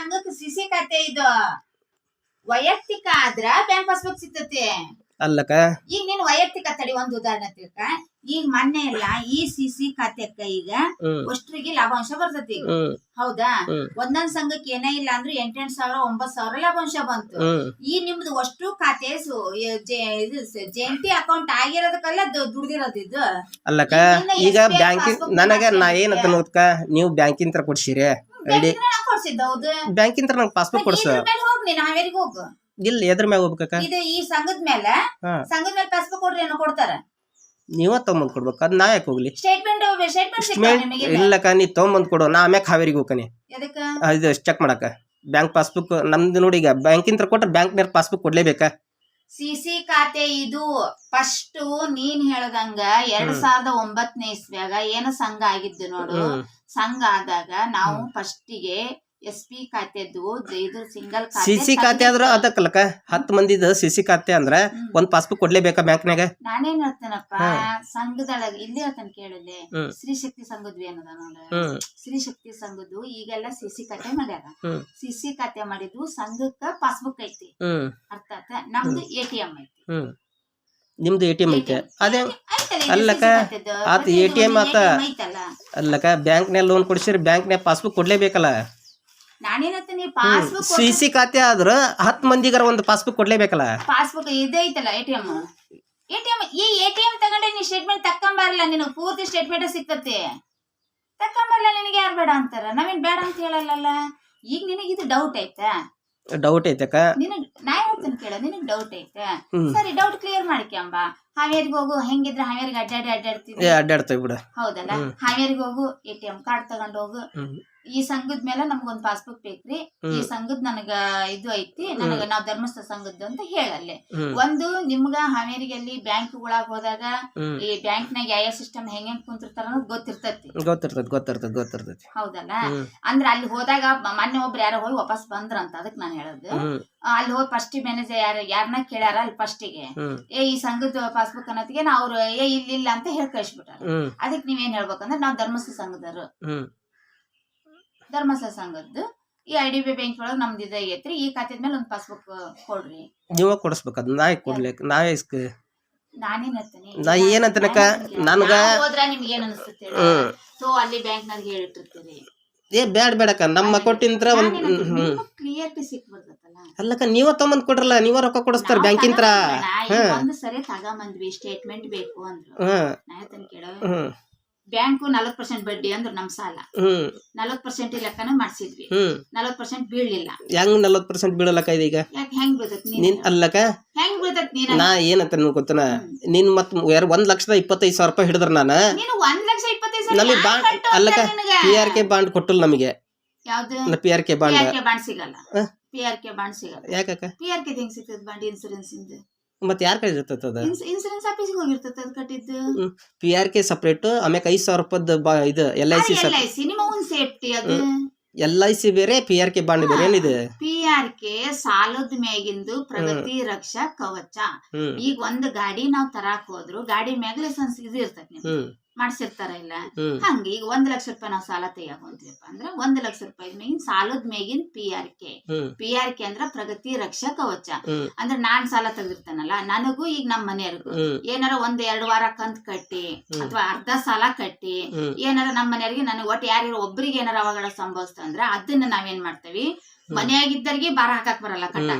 ಸಂಘಕ್ಕೆ ಸಿಸಿ ಖಾತೆ ಇದು. ವೈಯಕ್ತಿಕ ಆದ್ರ ಬ್ಯಾಂಕ್ ಪಾಸ್ಬುಕ್ ಸಿಗ್ತತಿ. ಅಲ್ಲಕ್ಕ? ಈಗ ನೀನ್ ವೈಯಕ್ತಿಕ ತಡಿ ಒಂದ್ ಉದಾಹರಣೆ ತಿಳ್ಕ. ಈಗ ಮೊನ್ನೆ ಎಲ್ಲ ಈ ಸಿಸಿ ಖಾತೆಕ್ಕ ಈಗ ಹ್ಮ್. ಅಷ್ಟ್ರಿಗೆ ಲಾಭಾಂಶ ಬರ್ತತಿ ಈಗ. ಹ್ಮ್. ಹೌದಾ? ಹ್ಮ್. ಒಂದೊಂದ್ ಸಂಘಕ್ಕೆ ಏನೇ ಇಲ್ಲ ಅಂದ್ರೆ ಎಂಟೆಂಟ್ ಸಾವಿರ ಒಂಬತ್ ಸಾವಿರ ಲಾಭಾಂಶ ಬಂತು. ಹ್ಮ್. ಈ ನಿಮ್ದು ಅಷ್ಟು ಖಾತೆ ಸು- ಯ- ಜೆ- ಇದು ಸ- ಜಂಟಿ ಅಕೌಂಟ್ ಆಗಿರೋದಕ್ಕೆಲ್ಲ ದುಡ್ದಿರೋದು ಇದು. ಅಲ್ಲಕ್ಕ ಇನ್ನ ಈಗ SBI passbook ನನಗ ನಾ ಏನಂತ. ನೋಡ್ಕ ನೀವು ಬ್ಯಾಂಕಿಂಗ್ ತರ ಕೊಡ್ಸಿರಿ. ಐಡಿ ಬ್ಯಾಂಕಿನ ನಂಗೆ ಪಾಸ್ಬುಕ್ ಕೊಡ್ಸ. ಇಲ್ಲ ಎದ್ರ ಮ್ಯಾಗ ಹೋಗ್ಬೇಕ ಇದು ಈ ಸಂಘದ ಮೇಲೆ. ಸಂಘದ ಮೇಲೆ ಪಾಸ್ಬುಕ್ ಕೊಡ್ರಿ ಏನೋ ಕೊಡ್ತಾರ. ನೀವ ತಗೊಂಬಂದ್ ಕೊಡ್ಬೇಕು ಅದ್ ನಾ ಯಾಕೆ ಹೋಗ್ಲಿ? ಸ್ಟೇಟ್ಮೆಂಟ್ ಸ್ಟೇಟ್ಮೆಂಟ್ ಇಲ್ಲಕ್ಕ ನೀ ತಗೊಂಬಂದ್ ಕೊಡು ನಾ ಆಮ್ಯಾಗ ಹಾವೇರಿಗೆ ಹೋಗ್ಕನಿ. ಎದಕ್ಕ? ಇದು ಚೆಕ್ ಮಾಡಕ ಬ್ಯಾಂಕ್ ಪಾಸ್ಬುಕ್ ನಮ್ದು ನೋಡಿ ಈಗ ಬ್ಯಾಂಕಿಂದ ಕೊಟ್ಟರೆ ಕೊಟ್ರೆ ಬ್ಯಾಂಕ್ನಾರ ಪಾಸ್ಬುಕ್ ಕೊಡ್ಲೇಬೇಕಾ. ಸಿಸಿ ಖಾತೆ ಇದು. ಫಸ್ಟ್ ನೀನ್ ಹೇಳ್ದಂಗ ಎರಡ್. ಸಾವಿರದ ಒಂಬತ್ತನೇ ಇಸ್ವ್ಯಾಗ ಏನು ಸಂಘ ಆಗಿದ್ದು ನೋಡು. ಸಂಘ ಆದಾಗ ನಾವು ಫಸ್ಟಿಗೆ ಎಸ್ ಪಿ ಖಾತೆದ್ದು ಇದು ಸಿಂಗಲ್ ಸಿ ಸಿ ಖಾತೆ ಆದ್ರ ಅದಕ್ಕಲ್ಲಕ್ಕ ಹತ್ತು ಮಂದಿದ ಸಿಸಿ ಖಾತೆ ಅಂದ್ರ ಒಂದ್ ಪಾಸ್ಬುಕ್ ಕೊಡ್ಲೇಬೇಕಾ ಬ್ಯಾಂಕ್ನಾಗ ನಾನೇನ್ ಹೇಳ್ತೇನಪ್ಪ. ಸಂಘದೊಳಗ ಇಲ್ಲಿ ಹೇಳ್ತೇನೆ ಕೇಳಲೆ. ಸ್ತ್ರೀ ಶಕ್ತಿ ಸಂಘದ್ವಿ ಅನ್ನೋದ ನೋಡ. ಸ್ತ್ರೀ ಶಕ್ತಿ ಸಂಘದ್ದು ಈಗೆಲ್ಲ ಸಿಸಿ ಖಾತೆ ಮಾಡ್ಯಾರ. ಸಿಸಿ ಖಾತೆ ಮಾಡಿದ್ದು ಸಂಘಕ್ಕ ಪಾಸ್ಬುಕ್ ಐತಿ. ಹ್ಮ್. ಅರ್ಥ ಆತ? ನಮ್ದು ಎ ಟಿ ಎಂ ಐತಿ ನಿಮ್ದು ಎ ಟಿ ಎಂ ಐತೆ ಅದೇ ಅಲ್ಲಕ ಆತ ಅಲ್ಲಕ್ಕ, ಟಿ ಎಂ ಆತ್ ಅಲ್ಲಕ್ಕ ಬ್ಯಾಂಕ್ನ್ಯಾಗ ಲೋನ್ ಕೊಡ್ಸಿರಿ ಬ್ಯಾಂಕ್ನ್ಯಾಗ ಪಾಸ್ಬುಕ್ ಕೊಡ್ಲೇಬೇಕಲ್ಲ? ಹೇಳ್ತೀನಿ ಪಾಸ್ಬುಕ್ ಸಿ ಸಿ ಖಾತೆ ಆದ್ರ ಹತ್ತು ಮಂದಿಗಾರ ಒಂದು ಪಾಸ್ಬುಕ್ ಕೊಡ್ಲೇಬೇಕಲ್ಲ? ಪಾಸ್ಬುಕ್ ಇದೈತಲ್ಲ A ATM M A T M ಈ ಎಟಿಎಂ ಟಿ ಎಂ ತಗೊಂಡ್ರೆ ನೀ ಸ್ಟೇಟ್ಮೆಂಟ್ ತಕ್ಕಂಬಾರಲ್ಲ ನೀನು ಪೂರ್ತಿ ಸ್ಟೇಟ್ಮೆಂಟ್ ಸಿಕ್ತತಿ. ತಕ್ಕಂಬಾರಲ್ಲ ನಿನಗೆ ಯಾರು ಬೇಡ ಅಂತಾರ? ನಾವೇನ್ ಬೇಡ ಅಂತ ಹೇಳಲ್ಲ ಈಗ ನಿನಗೆ ಇದು ಡೌಟ್ ಐತಾ. ಡೌಟ್ ಐತಕ್ಕ ನಿನಗ್ ನಾ ಹೇಳ್ತೀನಿ ಕೇಳ ನಿನಗ್ ಡೌಟ್ ಐತೆ. ಸರಿ ಡೌಟ್ ಕ್ಲಿಯರ್ ಮಾಡ್ಕ್ಯಾಂಬ. ಹಾವೇರಿಗೆ ಹೋಗು ಹೆಂಗಿದ್ರೆ ಹಾವೇರಿಗೆ ಅಡ್ಡಾಡಿ ಏ ಅಡ್ಡಾಡ್ತಿದ್ವಿ ಅಡ್ಡಾಡ್ತೇವೆ ಬಿಡ. ಹೌದಲ್ಲ. ಹಾವೇರಿಗೆ ಹೋಗು ಎ ಟಿ ಎಂ ಕಾರ್ಡ್ ತಗೊಂಡ್ ಹೋಗು. ಈ ಸಂಘದ ಮೇಲೆ ನಮ್ಗೊಂದ್ ಪಾಸ್ಬುಕ್ ಬೇಕ್ರಿ. ಈ ಸಂಘದ ನನಗ ಇದು ಐತಿ ನನಗ ನಾವ್ ಧರ್ಮಸ್ಥಳ ಸಂಘದ್ದು ಅಂತ ಹೇಳಲ್ಲಿ ಒಂದು ನಿಮ್ಗ ಹಾವೇರಿಗೆ ಅಲ್ಲಿ ಬ್ಯಾಂಕ್ ಒಳಗ ಹೋದಾಗ ಈ ಬ್ಯಾಂಕ್ ನಾಗ ಯಾವ ಸಿಸ್ಟಮ್ ಹೆಂಗ್ ಹೆಂಗ್ ಕುಂತಿರ್ತಾರ ಅನ್ನೋದು ಗೊತ್ತಿರ್ತೈತಿ. ಗೊತ್ತಿರ್ತದ ಗೊತ್ತಿರ್ತದ ಗೊತ್ತಿರ್ತೈತಿ. ಹೌದಲ್ಲ? ಅಂದ್ರೆ ಅಲ್ಲಿ ಹೋದಾಗ ಮೊನ್ನೆ ಒಬ್ರು ಯಾರೋ ಹೋಗಿ ವಾಪಸ್ ಬಂದ್ರಂತ ಅದಕ್ ನಾನ್ ಹೇಳೋದು. ಅಲ್ಲಿ ಹೋಗಿ ಫಸ್ಟ್ ಮ್ಯಾನೇಜರ್ ಯಾರ ಯಾರನ್ನ ಕೇಳ್ಯಾರ ಅಲ್ಲಿ ಫಸ್ಟ್ಗೆ? ಏ ಈ ಸಂಘದ ಪಾಸ್ಬುಕ್ ಅನ್ನೋದಿಗೆ ನಾ ಅವ್ರು ಏ ಇಲ್ಲ ಅಂತ ಹೇಳಿ ಕಳಿಸ್ಬಿಟ್ಟಾರ. ಅದಕ್ಕೆ ನೀವೇನ್ ಹೇಳ್ಬೇಕಂದ್ರೆ ನಾವ್ ಧರ್ಮಸ್ಥ ಸಂಘದವರು. ಧರ್ಮಸ್ಥಳ ಸಂಘದ್ದು ಈ ಐ ಡಿ ಬಿ ಬ್ಯಾಂಕ್ ಒಳಗೆ ನಮ್ದು ಇದು ಐತ್ರಿ ಈ ಖಾತೆದ ಮೇಲೆ ಒಂದು ಪಾಸ್ಬುಕ್ ಕೊಡ್ರಿ. ನೀವ ಕೊಡಿಸ್ಬೇಕು. ಅದ್ ನಾ ಯಾಕ್? ಕೊಡ್ಲಿಕ್ ನಾವೇ ಇಸ್ಕ ನಾನೇನ್ ಹೇಳ್ತೀನಿ ನಾ ಏನಂತನಕ ನನ್ಗ ಹೋದ್ರ ನಿಮ್ಗೆ ಏನ್ ಅನ್ಸುತ್ತೆ ಹ್ಮ್. ಸೊ ಅಲ್ಲಿ ಬ್ಯಾಂಕ್ನಾಗ ಹೇಳಿಟ್ಟಿರ್ತೀರಿ. ಏ ಬ್ಯಾಡ ಬೇಡಕ್ಕ ನಮ್ಮ ಕೊಟ್ಟಿಂತ್ರ ಒಂದ್ ಹ್ಮ್. ಕ್ಲಿಯರ್ಟಿ ಸಿಕ್ಬಿಡ್ತಲ್ಲ ಅಲ್ಲಕ್ಕ ನೀವ ತಗೊಂಬಂದ್ ಕೊಡ್ರಲ್ಲ ನೀವ ರೊಕ್ಕ ಕೊಡಿಸ್ತಾರ ಬ್ಯಾಂಕಿಂತ್ರ. ಒಂದು ಸರಿ ತಗೊಂಬಂದ್ವಿ. ಸ್ಟೇಟ್ಮೆಂಟ್ ಬೇಕು ಅಂದ್ರು. ಹ್ಮ್. ನಾ ಹೇಳ್ತೇನೆ ಕೇಳ. ಹ್ಮ್. ಬ್ಯಾಂಕು ನಲವತ್ ಪರ್ಸೆಂಟ್ ಬಡ್ಡಿ ಅಂದ್ರೆ ನಮ್ ಸಾಲ. ಹ್ಮ್. ನಲವತ್ ಪರ್ಸೆಂಟ್ ಲೆಕ್ಕನ ಮಾಡ್ಸಿದ್ವಿ. ಹ್ಮ್. ನಲವತ್ ಪರ್ಸೆಂಟ್ ಬೀಳ್ಲಿಲ್ಲ. ಹೆಂಗ್ ನಲವತ್ ಪರ್ಸೆಂಟ್ ಬೀಳಲಕ್ಕ ಇದೀಗ? ಯಾಕೆ ಹೆಂಗ್ ಬೀಳ್ತೈತಿ ನೀನ್? ನೀನ್ ಅಲ್ಲಕ್ಕ? ಹೆಂಗ್ ಬೀಳತ್ ನೀನ್? ನಾ ಏನಂತ ಗೊತ್ತನ? ನಿನ್ ಮತ್ ಯಾರು ಒಂದ್ ಲಕ್ಷದ ಇಪ್ಪತ್ತೈದು ಸಾವಿರ ರೂಪಾಯಿ ಹಿಡಿದ್ರ ನಾನು? ನೀನು ಒಂದ್ ಲಕ್ಷ ಇಪ್ಪತ್ತೈದು ನಮಗೆ ಬಾಂಡ್ ನಿನಗೆ? ಪಿ ಆರ್ ಕೆ ಬಾಂಡ್ ಕೊಟ್ಟಲ್ ನಮಗೆ. ಯಾವ್ದು? P R K P bond R K bond ಸಿಗಲ್ಲ. ಹ? ಪಿ ಆರ್ ಕೆ ಬಾಂಡ್ ಸಿಗಲ್ಲ. ಯಾಕಕ್ಕ? ಪಿ ಆರ್ ಕೆ ಹೆಂಗ್ ಸಿಗ್ತದ ಬಾಂಡ್ ಇನ್ಸೂರೆನ್ಸ್ ಇಂದ? ಮತ್ ಯಾರ ಕೈ ಇರ್ತೈತೆ ಅದ? ಇನ್ಸೂರೆನ್ಸ್ ಆಫೀಸಿಗೆ ಹೋಗಿರ್ತೈತೆ ಅದು ಕಟ್ಟಿದ್ದು. ಪಿ ಆರ್ ಕೆ ಸಪ್ರೇಟ್ ಆಮ್ಯಾಕ ಐದು ಸಾವಿರ ರೂಪಾಯ್ದು ಬಾ ಇದು L I C L I C ನಿಮ್ಮ ಓನ್ ಸೇಫ್ಟಿ ಅದು. ಎಲ್ ಐ ಸಿ ಬೇರೆ ಪಿ ಆರ್ ಕೆ ಬಾಂಡ್ ಬೇರೆ ಏನಿದೆ? ಪಿ ಆರ್ ಕೆ ಸಾಲದ ಮ್ಯಾಗಿಂದು ಪ್ರಗತಿ ರಕ್ಷಾ ಕವಚ. ಈಗ ಒಂದ್ ಗಾಡಿ ನಾವ್ ತರಾಕ್ ಹೋದ್ರು ಗಾಡಿ ಮ್ಯಾಗ ಲೈಸನ್ಸ್ ಇದು ಇರ್ತೈತಿ ಮಾಡ್ಸಿರ್ತಾರ ಇಲ್ಲ? ಹಂಗ ಈಗ ಒಂದ್ ಲಕ್ಷ ರೂಪಾಯಿ ನಾವ್ ಸಾಲ ತೆಗಿಯಾಕೊಂತೀವಪ್ಪ ಅಂದ್ರ ಒಂದ್ ಲಕ್ಷ ರೂಪಾಯಿ ಮೇಗಿನ ಸಾಲದ ಮೇಗಿನ P R K P R K ಅಂದ್ರ ಪ್ರಗತಿ ರಕ್ಷಾ ಕವಚ. ಅಂದ್ರ ನಾನ್ ಸಾಲ ತೆಗ್ದಿರ್ತಾನಲ್ಲ ನನಗೂ ಈಗ ನಮ್ಮ ಮನೆಯವ್ರಿಗೂ ಏನಾರ ಒಂದ್ ಎರಡ್ ವಾರ ಕಂತ್ ಕಟ್ಟಿ ಅಥವಾ ಅರ್ಧ ಸಾಲ ಕಟ್ಟಿ ಏನಾರ ನಮ್ಮ ಮನೆಯವ್ರಿಗೆ ನನಗೆ ಒಟ್ಟು ಯಾರಿರೋ ಒಬ್ರಿಗೆ ಏನಾರ ಅವಾಗ ಸಂಭವಿಸ್ತಂದ್ರ ಅದನ್ನ ನಾವೇನ್ ಮಾಡ್ತೇವಿ? ಮನೆಯಾಗಿದ್ದರಿಗೆ ಬಾರ ಹಾಕಕ್ ಬರಲ್ಲ ಕಟ್ಟ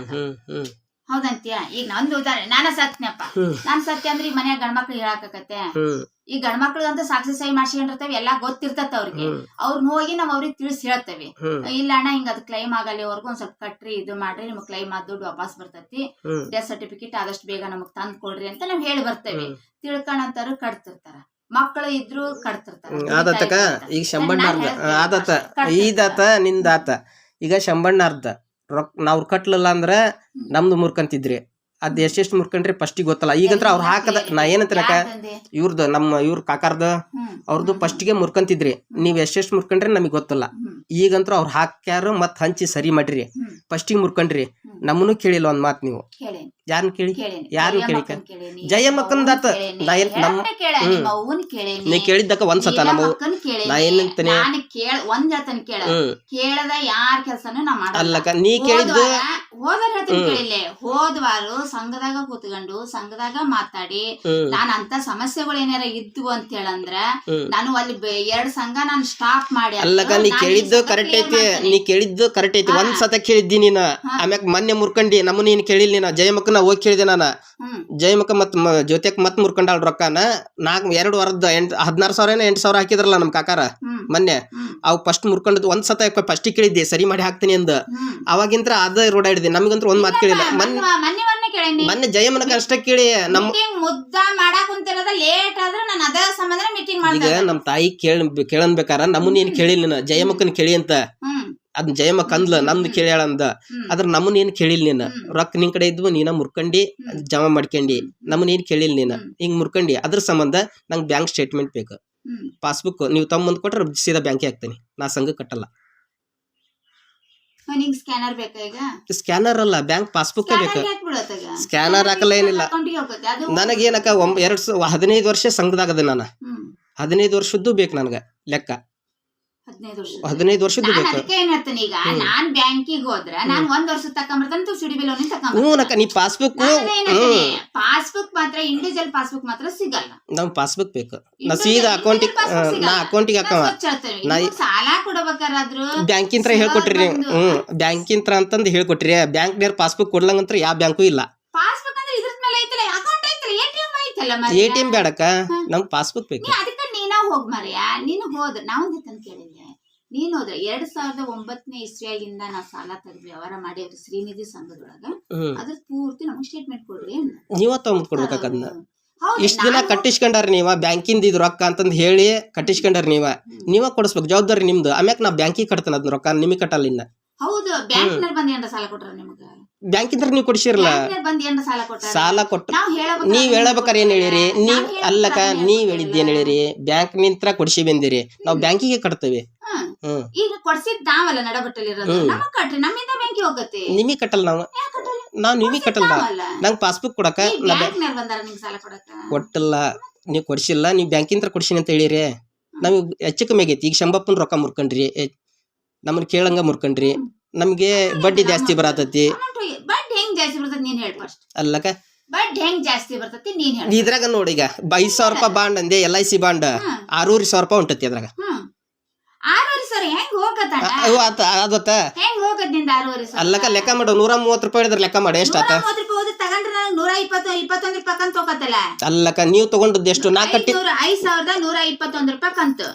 ಹೌದಂತೀಯ? ಈಗ ನಂದು ಉದಾಹರಣೆ ನಾನ ಸತ್ನಪ್ಪ. ಹ್ಮ್. ನಾನ್ ಸತ್ಯ ಅಂದ್ರೆ ಈ ಮನ್ಯಾಗ ಗಂಡ್ಮಕ್ಳು ಹೇಳಾಕತ್ತೆ ಈ ಗಂಡ್ಮಕ್ಳಿಗಂತ ಸಾಕ್ಷಿ ಸಹಿ ಮಾಡ್ಸ್ಕೊಂಡಿರ್ತೇವೆ ಎಲ್ಲಾ ಗೊತ್ತಿರ್ತತ ಅವ್ರಿಗೆ. ಅವ್ರನ್ನ ಹೋಗಿ ನಾವ್ ಅವ್ರಿಗೆ ತಿಳಿಸಿ ಹೇಳ್ತೇವೆ. ಇಲ್ಲ ಅಣ್ಣ ಹಿಂಗ ಅದ್ ಕ್ಲೈಮ್ ಆಗಲ್ಲಿವರೆಗೂ ಒಂದ್ ಸ್ವಲ್ಪ ಕಟ್ರಿ ಇದು ಮಾಡ್ರಿ ನಿಮ್ಗೆ ಕ್ಲೈಮ್ ಆದ ದುಡ್ಡು ವಾಪಸ್ ಬರ್ತೈತಿ. ಡೆತ್ ಸರ್ಟಿಫಿಕೇಟ್ ಆದಷ್ಟು ಬೇಗ ನಮಗ್ ತಂದ್ ಕೊಡ್ರಿ ಅಂತ ನಾವ್ ಹೇಳಿ ಬರ್ತೇವೆ. ತಿಳ್ಕೊಂಡಂತಾರು ಕಟ್ತಿರ್ತಾರ. ಮಕ್ಕಳು ಇದ್ರು ಕಟ್ತಿರ್ತಾರ. ಈಗ ಶಂಬಣ್ಣ ಆದತ್ತ ಈದಾತ ನಿಂದಾತ. ಈಗ ಶಂಬಣ್ಣ ಅರ್ಧ. ರೊಕ್ಕ ನಾವು ಕಟ್ಲಿಲ್ಲ ಅಂದ್ರ ನಮ್ದು ಮುರ್ಕಂತಿದ್ರಿ. ಅದ್ ಎಷ್ಟೆಷ್ಟು ಮುರ್ಕಂಡ್ರಿ ಫಸ್ಟಿಗೆ ಗೊತ್ತಲ್ಲ. ಈಗಂತ್ರ ಅವ್ರು ಹಾಕದ ನಾ ಏನಂತನಕ ಇವ್ರದ್ದು ನಮ್ಮ ಇವ್ರ ಕಾಕಾರ್ದ. ಅವ್ರದ್ದು ಫಸ್ಟಿಗೆ ಮುರ್ಕಂತಿದ್ರಿ. ನೀವ್ ಎಷ್ಟೆಷ್ಟು ಮುರ್ಕಂಡ್ರಿ ನಮಗೆ ಗೊತ್ತಲ್ಲ. ಈಗಂತ್ರ ಅವ್ರು ಹಾಕ್ಯಾರ ಮತ್ ಹಂಚಿ ಸರಿ ಮಾಡ್ರಿ. ಫಸ್ಟಿಗೆ ಮುರ್ಕಂಡ್ರಿ. ನಮ್ಮನ್ನು ಕೇಳಿಲ್ಲ ಒಂದ್ ಮಾತ್ ನೀವು. ಯಾರನ್ನ ಕೇಳಿ? ಯಾರು ಕೇಳಿ ಕೇಳೇನಿ, ಜಯಮ್ಮಕ್ಕಂದಾತ. ನಾ ಏನ್- ನಮ್ಮ-. ನಿಮ್ಮ ನೀ ಕೇಳಿದ್ದಕ್ಕ ಒಂದ್ಸತ ನಮ್ಮ ನೀಲಮ್ಮಕ್ಕನ್ ಕೇಳೇನಿ. ನಾ ಏನ್ ನಾನ್ ಕೇಳ ಒಂದ್ ಹೇಳ್ತಾನೆ ಕೇಳ. ಕೇಳದ ಯಾರ್ ಕೆಲ್ಸನೂ ನಾ ಅಲ್ಲಕ್ಕ ನೀ ಕೇಳಿದ್ದು ಹೋದ ಹೇಳ್ತೀನಿ ಹ್ಮ್. ಕೇಳಿಲ್ಲ. ಹೋದ್ವಾರು ಸಂಘದಾಗ ಕೂತ್ಕೊಂಡು ಸಂಘದಾಗ ಮಾತಾಡಿ ನಾನು ಅಂತ ಸಮಸ್ಯೆಗಳು ಏನಾರ ಇದ್ವು ಅಂತ ಹೇಳಂದ್ರ ನಾನು ಅಲ್ಲಿ ಎರಡ್ ಸಂಘ ನಾನು ಸ್ಟಾಪ್ ಮಾಡಿ. ಅಲ್ಲಕ್ಕ ನೀ ಕೇಳಿದ್ದು ಕರೆಕ್ಟ್ ಐತಿ. ನೀ ಕೇಳಿದ್ದು ಕರೆಕ್ಟ್ ಐತಿ. ಒಂದ್ ಸತ ಕೇಳಿದ್ದಿ ನೀನ. ಆಮ್ಯಾಕ ಆಮ್ಯಾಕ್ ಮೊನ್ನೆ ಮುರ್ಕಂಡಿ ನಮ್ಮ ನೀನ್ ಕೇಳಿಲ್ಲ ನೀನ? ಜಯಮಕ್ಕನ ಹೋಗಿ ಕೇಳಿದೆ ನಾನ. ಹ್ಮ್ ಮತ್ತು ಜ್ಯೋತಿಯಕ್ ಮತ್ ಮುರ್ಕೊಂಡಾಳ ರೊಕ್ಕನ. ನಾಲ್ಕು ಎರಡು ವಾರದ ಎಂಟ್ ಹದಿನಾರು ಸಾವಿರ ಏನೋ ಎಂಟು ಸಾವಿರ ಹಾಕಿದ್ರಲ್ಲ ನಮ್ಮ ಕಾಕಾರ ಮೊನ್ನೆ. ಅವ್ ಫಸ್ಟ್ ಮುರ್ಕೊಂಡದ್ ಒಂದ್ ಸತ ಫಸ್ಟ್ ಕೇಳಿದ್ದೆ ಸರಿ ಮಾಡಿ ಹಾಕ್ತೀನಿ ಅಂದ. ಅವಾಗಿಂತ ಅವಾಗಿಂತ್ರ ಅದ ರೋಡ್ ಹಿಡಿದೆ ನಮಗಂತ್ರ ಒಂದ್ ಮಾತು ಕೇಳಿಲ್ಲ. ಮೊನ್ನೆ ಮೊನ್ನೆ ಕೇಳೇನಿ. ಜಯಮ್ಮನಕ ಅಷ್ಟ ಕೇಳಿ ನಮ್ ಮೀಟಿಂಗ್ ಮುದ್ದ ಮಾಡಾಕ್ ಲೇಟ್ ಆದ್ರೆ ನಾನು ಅದ ಸಂಬಂಧ ಮೀಟಿಂಗ್ ಈಗ ನಮ್ಮ ನಮ್ ತಾಯಿ ಕೇಳ ಕೇಳನ್ಬೇಕಾರ ನಮ್ಮನ್ನ ಏನ್ ಕೇಳಿಲ್ಲ ನಾನು ಜಯಮ್ಮಕ್ಕನ್ ಕೇಳಿ ಅಂತ. ಅದ್ ಜಯಮ್ಮ ಕಂದ್ಲ ನಮ್ದು ಕೇಳ್ಯಾಳ ಅಂದ ಅದ್ರ ನಮ್ಮನ್ ಏನ್ ಕೇಳಿಲ್ಲ ನೀನ? ರೊಕ್ಕ ನಿನ್ ಕಡೆ ಇದ್ವು ನೀನ ಮುರ್ಕಂಡಿ. ಜಮಾ ಮಾಡ್ಕೊಂಡಿ ನಮ್ಮನ್ ಏನ್ ಕೇಳಿಲ್ಲ ನೀನ. ಹಿಂಗ್ ಮುರ್ಕಂಡಿ ಅದ್ರ ಸಂಬಂಧ ನಂಗೆ ಬ್ಯಾಂಕ್ ಸ್ಟೇಟ್ಮೆಂಟ್ ಬೇಕು. ಪಾಸ್ಬುಕ್ ನೀವು ತಮ್ಮ ಮುಂದ್ ಕೊಟ್ರೆ ಸೀದಾ ಬ್ಯಾಂಕಿಗೆ ಹಾಕ್ತೀನಿ ನಾ ಸಂಘ ಕಟ್ಟಲ್ಲ. ಸ್ಕ್ಯಾನರ್ ಬೇಕಾ ಈಗ? ಸ್ಕ್ಯಾನರ್ ಅಲ್ಲ ಬ್ಯಾಂಕ್ ಪಾಸ್ಬುಕ್ ಬೇಕು. ಸ್ಕ್ಯಾನರ್ ಹಾಕಲ್ಲ ಏನಿಲ್ಲ. ಅದು ನನಗೇನಕ್ಕ ಒಂಬ ಎರಡ್ ಹದಿನೈದು ವರ್ಷ ಸಂಘದಾಗದ ನಾನು. ಹ್ಮ್. ಹದಿನೈದು ವರ್ಷದ್ದು ಬೇಕು ನನಗ ಲೆಕ್ಕ. ಹದಿನೈದು ವರ್ಷದ ಬೇಕು? ಅದಕ್ಕೆ ಏನ್ ಹೇಳ್ತೇನೆ ಈಗ. ನಾನ್ ಬ್ಯಾಂಕಿಗೆ ಹೋದ್ರ ನಾನ್ ಒಂದ್ ವರ್ಷ ತಕೊಂಬರ್ತಾನೆ ತು ಸಿಡಿ ಬಿಲ್ ಹ್ಞೂ ನಕ್ಕ ನೀ ಪಾಸ್ಬುಕ್ ಪಾಸ್ಬುಕ್ ಮಾತ್ರ ಇಂಡಿವಿಜುವಲ್ ಪಾಸ್ಬುಕ್ ಮಾತ್ರ ಸಿಗಲ್ಲ. ನಮ್ ಪಾಸ್ಬುಕ್ ಬೇಕು. ನಾ ಸೀದಾ ಅಕೌಂಟಿಗೆ. ನಾ ಅಕೌಂಟಿಗೆ ಹಾಕವ. ನಾ- ಸಾಲ ಕೊಡ್ಬೇಕಾರಾದ್ರು ಬ್ಯಾಂಕಿಂತ್ರ ಹೇಳ್ಕೊಟ್ರಿ ನೀವು ಹ್ಮ್ ಬ್ಯಾಂಕಿಂತ್ರ ಅಂತಂದು ಹೇಳ್ಕೊಟ್ರಿ ಬ್ಯಾಂಕ್ನೇರ್ ಪಾಸ್ಬುಕ್ ಕೊಡ್ಲಂಗಂತ್ರ ಯಾವ ಬ್ಯಾಂಕು ಇಲ್ಲ. ಪಾಸ್ಬುಕ್ ಅಂದ್ರೆ ಇದ್ರ ಮೇಲೆ ಐತಲ್ಲ ಅಕೌಂಟ್ ಐತಲ್ಲ ಎಟಿಎಂ ಐತಲ್ಲ ಎ. T M ಬೇಡಕ್ಕ. ನಮ್ಗೆ ಪಾಸ್ಬುಕ್ ಬೇಕು. ಹೋಗ್ ಮರ್ಯ ನೀನು ಹೋದ ನಾವು ತನ್ ಕೇಳಿದ್ದೆ. ನೀನ್ ಹೋದ್ರೆ ಎರಡ್ ಸಾವಿರದ ಒಂಬತ್ತನೇ ಇಸ್ವಿಯಾಗಿಂದ ನಾವ್ ಸಾಲ ತೆಗೆದು ವ್ಯವಹಾರ ಮಾಡಿ ಅವ್ರ ಶ್ರೀನಿಧಿ ಸಂಘದೊಳಗ ಅದ್ರ ಪೂರ್ತಿ ನಮಗೆ ಸ್ಟೇಟ್ಮೆಂಟ್ ಕೊಡ್ರಿ. ನೀವ ತಗೊಂಡ್ ಕೊಡ್ಬೇಕ ಅದನ್ನ ಇಷ್ಟ ದಿನ ಕಟ್ಟಿಸ್ಕೊಂಡಾರ ನೀವ ಬ್ಯಾಂಕಿಂದ ಇದು ರೊಕ್ಕ ಅಂತಂದ್ ಹೇಳಿ ಕಟ್ಟಿಸ್ಕೊಂಡಾರ ನೀವ. ನೀವ ಕೊಡಿಸ್ಬೇಕು ಜವಾಬ್ದಾರಿ ನಿಮ್ದು. ಆಮ್ಯಾಕ್ ನಾ ಬ್ಯಾಂಕಿಗೆ ಕಟ್ತಾನ ಅದನ್ನ ರೊಕ್ಕ ನಿಮಗೆ ಕಟ್ಟಲ್ಲ ಇನ್ನ. ಹೌದು ಬ್ಯಾಂಕ್ ಬಂದ ಏನ್ರ ಸಾಲ ಕೊಟ್ರ ನಿಮಗ. ಬ್ಯಾಂಕಿಂದ್ರ ನೀವು ಕೊಡಿಸಿರಲ್ಲ. ಬ್ಯಾಂಕ್ನರ್ ಬಂದ್ ಏನ್ರ ಸಾಲ ಕೊಟ್ಟು ಸಾಲ ಕೊಟ್ಟ ನಾವ್ ಹೇಳಬೇಕು ನೀವ್ ಹೇಳಬೇಕಾರೆ ಏನು ಹೇಳಿರಿ? ನೀವ್ ಅಲ್ಲಕ ನೀವ್ ಹೇಳಿದ್ದೇನು ಏನ್ ಹೇಳಿರಿ? ಬ್ಯಾಂಕ್ ನಿಂತ್ರ ಕೊಡಿಸಿ ಬಂದಿರಿ. ನಾವು ಬ್ಯಾಂಕಿಗೆ ಕಟ್ತೇವೆ. ಹ್ಮ್. ಈಗ ಕೊಡ್ಸಿದ್ ನಾವಲ್ಲ ನಡಬಟ್ಟಲ್ಲಿ ಇರೋದು ಹ್ಮ್. ನಮಗ್ ಕಟ್ರಿ ನಮ್ಮಿಂದ ಬ್ಯಾಂಕಿಗೆ ಹೋಗತ್ತೆ. ನಿಮಗೆ ಕಟ್ಟಲ್ಲ ನಾವು. ನಾನು? ನಾವ್ ನಿಮಗೆ ಕಟ್ಟಲ್ಲ. ನಂಗೆ ಪಾಸ್ಬುಕ್ ಕೊಡಕ ಈ ನಾ ಬ್ಯಾ- ಬ್ಯಾಂಕ್ನರ್ ಬಂದಾರ ನಿಂಗ್ ಸಾಲ ಕೊಡಕ ಕೊಟ್ಟಿಲ್ಲ. ನೀವು ಕೊಡಿಸಿಲ್ಲ ನೀವು ಬ್ಯಾಂಕಿಂತ್ರ ಕೊಡಿಸಿನಿ ಅಂತ ಹೇಳಿರಿ. ನಮಗೆ ಹೆಚ್ಚು ಕಮ್ಮಿ ಆಗೈತಿ. ಈಗ ಶಂಬಪ್ಪನ ರೊಕ್ಕ ಮುರ್ಕೊಂಡ್ರಿ. ನಮ್ಮನ್ನ ಕೇಳಂಗ ಮುರ್ಕೊಂಡ್ರಿ. ನಮಗೆ ಬಡ್ಡಿ ಜಾಸ್ತಿ ಬರತೈತಿ. ಬಡ್ಡಿ ಹೆಂಗ್ ಜಾಸ್ತಿ ನೀನ್ ಹೇಳ ಫಸ್ಟ್ ಅಲ್ಲಕ ಬಡ್ಡಿ ಹೆಂಗ್ ಜಾಸ್ತಿ ಬರ್ತತಿ ನೀನ್ ಹೇಳಿ. ಇದ್ರಾಗ ನೋಡಿ ಈಗ ಐದ್ ಸಾವಿರ ರೂಪಾಯಿ ಬಾಂಡ್ ಅಂದೆ ಎಲ್ ಐ ಸಿ ಬಾಂಡ್ ಆರೂವರೆ ಸಾವಿರ ರೂಪಾಯಿ ಉಂಟತಿ ಅದ್ರಾಗ. ಹ್ಮ್ ಆರೂವರೆ ಸಾವಿರ ಹೆಂಗ್ ಹೋಗತ್ತ ಅವ್ ಆತ ಅದತ್ತ ಹೆಂಗ್ ಹೋಗತ್ನಿಂದ ಆರೂವರೆ ಸಾವಿರ? ಅಲ್ಲಕ ಲೆಕ್ಕ ಮಾಡು ನೂರ ಮೂವತ್ತು ರೂಪಾಯಿ ಹಿಡಿದ್ರೆ ಲೆಕ್ಕ ಮಾಡಿ ಎಷ್ಟು ಆತ? ಮೂವತ್ತು ರೂಪಾಯಿ ಹೋದ್ರೆ ತಗೊಂಡ್ರೆ ನಾನು ನೂರ ಇಪ್ಪತ್ತು ಇಪ್ಪತ್ತೊಂದು ರೂಪಾಯಿ ಕಂತ ಹೋಗತ್ತಲ್ಲ? ಅಲ್ಲಕ ನೀವು ತಗೊಂಡದ್ದು ಎಷ್ಟು? ನಾ ಕಟ್ಟಿ ಐದ್ ಸಾವಿರದ ನೂರ ಇಪ್ಪತ್ತೊಂದು ರೂಪಾಯಿ ಕಂತು.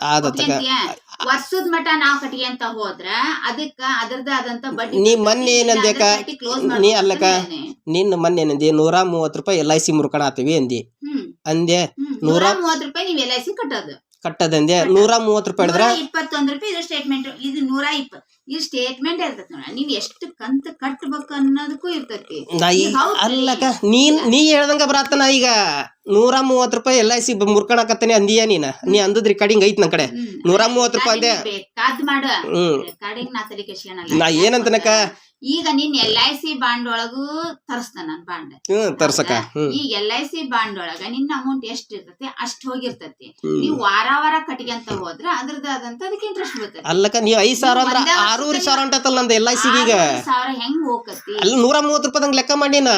ವರ್ಷದ ಮಟ ನಾವ್ ಕಟ್ಟಿ ಅಂತ ಹೋದ್ರ ಅದಕ್ಕ ಅದರದೇ ಆದಂತ ಬಡ್ಡಿ ನೀ ಮೊನ್ನೆ ಏನಂದ್ಯಾಕ? ಕ್ಲೋಸ್ ನೀ ಅಲ್ಲಕ? ನಿನ್ನ ಮೊನ್ನೆ ಏನಂದಿ? ನೂರ ಮೂವತ್ತು ರೂಪಾಯಿ ಎಲ್ ಐ ಸಿ ಮುರ್ಕಣ ಆತೀವಿ ಅಂದಿ. ಅಂದೆ ನೂರ ಮೂವತ್ತು ರೂಪಾಯಿ ನೀವ್ ಎಲ್ ಐ ಸಿ ಕಟ್ಟೋದು. ಕಟ್ಟದಂದೆ ನೂರ ಮೂವತ್ತು ರೂಪಾಯಿ ಹಿಡಿದ್ರ ಇಪ್ಪತ್ತೊಂದು ರೂಪಾಯಿ ಇದು ಸ್ಟೇಟ್ಮೆಂಟ್ ಇದು ನೂರ ಇಪ್ಪ ಇದು ಸ್ಟೇಟ್ಮೆಂಟ್ ಇರ್ತೈತಿ ನೋಡ ನೀವ್ ಎಷ್ಟು ಕಂತ ಕಟ್ಬೇಕು ಅನ್ನೋದಕ್ಕೂ ಇರ್ತೈತಿ. ನಾ ಈ ಈಗ ಅಲ್ಲಕ ನೀನ್ ನೀ ಹೇಳ್ದಂಗ ಬರತ್ತನ ಈಗ. ನೂರ ಮೂವತ್ ರೂಪಾಯಿ ಎಲ್ ಐ ಸಿ ಮುರ್ಕಣಕತ್ತನಿ ಅಂದಿಯ ನೀನ? ನೀ ಅಂದದ್ ರಿಕಾರ್ಡಿಂಗ್ ಐತ್ ನನ್ ಕಡೆ. ನೂರ ಮೂವತ್ತು ರೂಪಾಯಿ ಅಂದೆ ಬೇಕಾದ್ ಮಾಡು. ಹ್ಮ್. ರೆಕಾರ್ಡಿಂಗ್ ನಾ ತಲೆ ಕೆಡ್ಸ್ಕೊಳಲ್ಲ. ನಾ ಏನಂತನಕ ಈಗ ನಿನ್ ಎಲ್ ಐ ಸಿ ಬಾಂಡ್ ಒಳಗೂ ತರಿಸ್ತ ನನ್ ಬಾಂಡ್. ತರ್ಸಕ. ಈಗ ಈ ಎಲ್ ಐ ಸಿ ಬಾಂಡ್ ಒಳಗ ನಿನ್ನ ಅಮೌಂಟ್ ಎಷ್ಟ್ ಇರ್ತತಿ ಅಷ್ಟ್ ಹೋಗಿರ್ತತಿ. ನೀವ್ ವಾರ ವಾರ ಕಟ್ಕೊಂತ ಹೋದ್ರ ಅದ್ರದ್ದು ಆದಂತ ಅದಕ್ಕೆ ಇಂಟ್ರೆಸ್ಟ್ ಬರ್ತದೆ ಅಲ್ಲಕ ನೀವ್ ಐದ್ ಸಾವಿರ ಅಂದ್ರ ಆರೂವರೆ ಸಾವಿರ ಹೊಂಟತ್ತಲ್ಲ ನಂದು ಎಲ್ ಐ ಸಿ ಈಗ? ಸಾವಿರ ಹೆಂಗ್ ಹೋಗತಿ ಅಲ್ಲಿ ನೂರ ಮೂವತ್ ರೂಪಾಯಿ ಲೆಕ್ಕ ಮಾಡಿನ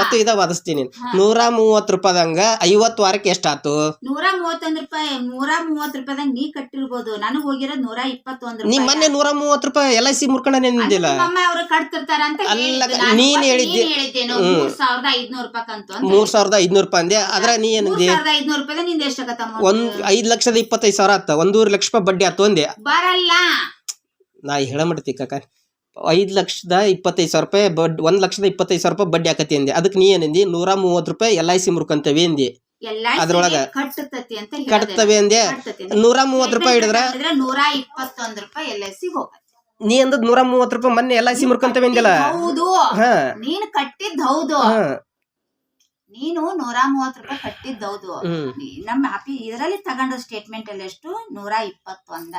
ಮತ್ತೆ ಇದ ವಾದಿಸ್ತೀನಿ. ನೂರ ಮೂವತ್ ರೂಪಾಯಿದಂಗ ಐವತ್ ವಾರಕ್ಕೆ ಎಷ್ಟಾತು ನೂರ ಮೂವತ್ತೊಂದ್ ರೂಪಾಯಿ ನೂರ ಮೂವತ್ ರೂಪಾಯಿದಂಗ ನೀ ಕಟ್ಟಿರ್ಬೋದು. ನನಗ್ ಹೋಗಿರೋದ್ ನೂರ ಇಪ್ಪತ್ತೊಂದ್ ನೀ ರೂಪಾಯಿ ಮೊನ್ನೆ ನೂರ ಮೂವತ್ ರೂಪಾಯಿ ಎಲ್ ಐ ಸಿ ಮುರ್ಕೊಂಡ ನಿಂದಿಲ್ಲ ಅಮ್ಮ ಅವ್ರು ಕಟ್ತಿರ್ತಾರ ಅಂತ ಅಲ್ಲ, ನೀನ್ ಹೇಳಿದ್ದೆ. ಹೇಳಿದ್ದೇನು. ಮೂರ್ ಸಾವಿರದ ಐದ್ನೂರ್ ರೂಪಾಯಿ ಕಂತು ಅಂತ ಮೂರ್ ಸಾವಿರದ ಐದ್ನೂರ್ ರೂಪಾಯಿ ಅಂದೆ. ಅದ್ರ ನೀ ಮೂರ್ ಏನಂದಿ ಸಾವಿರದ ಐದ್ನೂರ್ ರೂಪಾಯಿ ನಿಂದ ಎಷ್ಟಾಗತ್ತ ಒಂದ್ ಐದ್ ಲಕ್ಷದ ಇಪ್ಪತ್ತೈದು ಸಾವಿರ ಆತ. ಒಂದೂವರೆ ಲಕ್ಷ ರೂಪಾಯಿ ಬಡ್ಡಿ ಆತು ಅಂದೆ. ಬರಲ್ಲ. ನಾ ಹೇಳ ಮಾಡ್ತಿ ಕಾಕ. ಐದ್ ಲಕ್ಷದ ಇಪ್ಪತ್ತೈದು ಸಾವಿರ ರೂಪಾಯಿ ಬಡ್ ಒಂದ್ ಲಕ್ಷದ ಇಪ್ಪತ್ತೈದು ಸಾವಿರ ರೂಪಾಯಿ ಬಡ್ಡಿ ಹಾಕತಿ ಅಂದೆ. ಅದಕ್ಕೆ ನೀ ಏನಂದಿ? ನೂರ ಮೂವತ್ತು ರೂಪಾಯಿ ಎಲ್ ಐ ಸಿ ಮುರ್ಕಂತೇವಿ ಅಂದಿ. ಎಲ್ಲ ಅದ್ರೊಳಗ ಕಟ್ಟತತಿ ಅಂತ ಹೇಳ್ದೆ. ಕಟ್ತವೆ ಅಂದೆ. ಕಟ್ತತಿ. ಅಂತ. ನೂರ ಮೂವತ್ತು ರೂಪಾಯಿ ಹಿಡಿದ್ರ? ನೂರ ಇಪ್ಪತ್ತೊಂದ್ ರೂಪಾಯಿ ಎಲ್ ಐ ಸಿ ಹೋಗತ್ತೆ. ನೀ ಅಂದದ್ ನೂರ ಮೂವತ್ತು ರೂಪಾಯಿ ಮೊನ್ನೆ ಎಲ್ಲ ಸಿ ಮುರ್ಕಂತೇವೆ ಅಂದಿಲ್ಲ ಹೌದು. ಹಾ. ನೀನ್ ಕಟ್ಟಿದ್ ಹೌದು. ಹಾ. ನೀನು ನೂರ ಮೂವತ್ ರೂಪಾಯಿ ಕಟ್ಟಿದ್ ಹೌದು. ಹ್ಮ್. ನೀ- ನಮ್ಮ ಆಪಿ ಇದರಲ್ಲಿ ತಗೊಂಡ ಸ್ಟೇಟ್ಮೆಂಟ್ ಅಲ್ಲಿ ಎಷ್ಟು? ನೂರ ಇಪ್ಪತ್ತೊಂದ.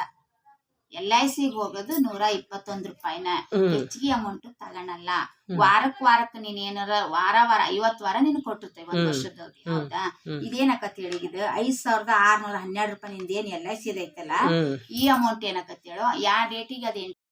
ಎಲ್ ಐ ಸಿಗೆ ಹೋಗೋದು ನೂರ ಇಪ್ಪತ್ತೊಂದ್ ರೂಪಾಯಿನ. ಹ್ಮ್. ಹೆಚ್ಚಿಗೆ ಅಮೌಂಟ್ ತಗೊಳಲ್ಲ. ವಾರಕ್ ವಾರಕ್ ನೀನ್ ಏನಾರ ವಾರ ವಾರ ಐವತ್ ವಾರ ನೀನ್ ಕೊಟ್ಟಿರ್ತೇವೆ ಒಂದ್ ವರ್ಷದ ಹ್ಮ್. ಹೌದಾ? ಹ್ಮ್. ಹೇಳಿದ್ ಹೇಳಿ ಇದು? ಐದ್ ಸಾವಿರದ ಆರ್ನೂರ ಹನ್ನೆರಡು ರೂಪಾಯಿ ನಿಂದ ಏನ್ ಎಲ್ ಐ ಸಿ ಐತಲ್ಲ? ಹ್ಮ್. ಈ ಅಮೌಂಟ್ ಏನಕತ್ ಹೇಳು? ಯಾವ ಡೇಟಿಗೆ ಅದ್